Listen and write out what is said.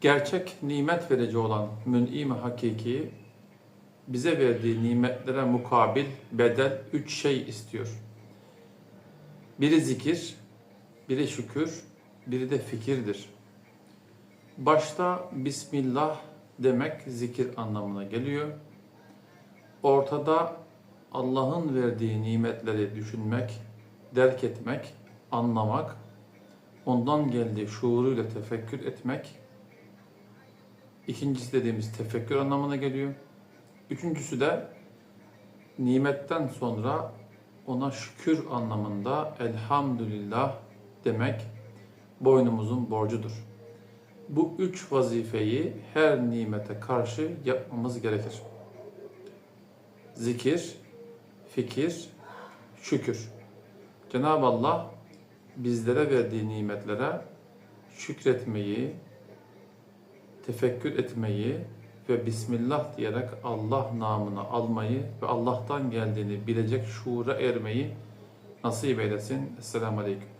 Gerçek nimet verici olan mün'im hakiki bize verdiği nimetlere mukabil bedel üç şey istiyor. Biri zikir, biri şükür, biri de fikirdir. Başta Bismillah demek zikir anlamına geliyor. Ortada Allah'ın verdiği nimetleri düşünmek, derk etmek, anlamak, ondan geldiği şuuruyla tefekkür etmek. İkincisi dediğimiz tefekkür anlamına geliyor. Üçüncüsü de nimetten sonra ona şükür anlamında elhamdülillah demek boynumuzun borcudur. Bu üç vazifeyi her nimete karşı yapmamız gerekir. Zikir, fikir, şükür. Cenab-ı Allah bizlere verdiği nimetlere şükretmeyi, tefekkür etmeyi ve Bismillah diyerek Allah namını almayı ve Allah'tan geldiğini bilecek şuura ermeyi nasip eylesin. Esselamu Aleyküm.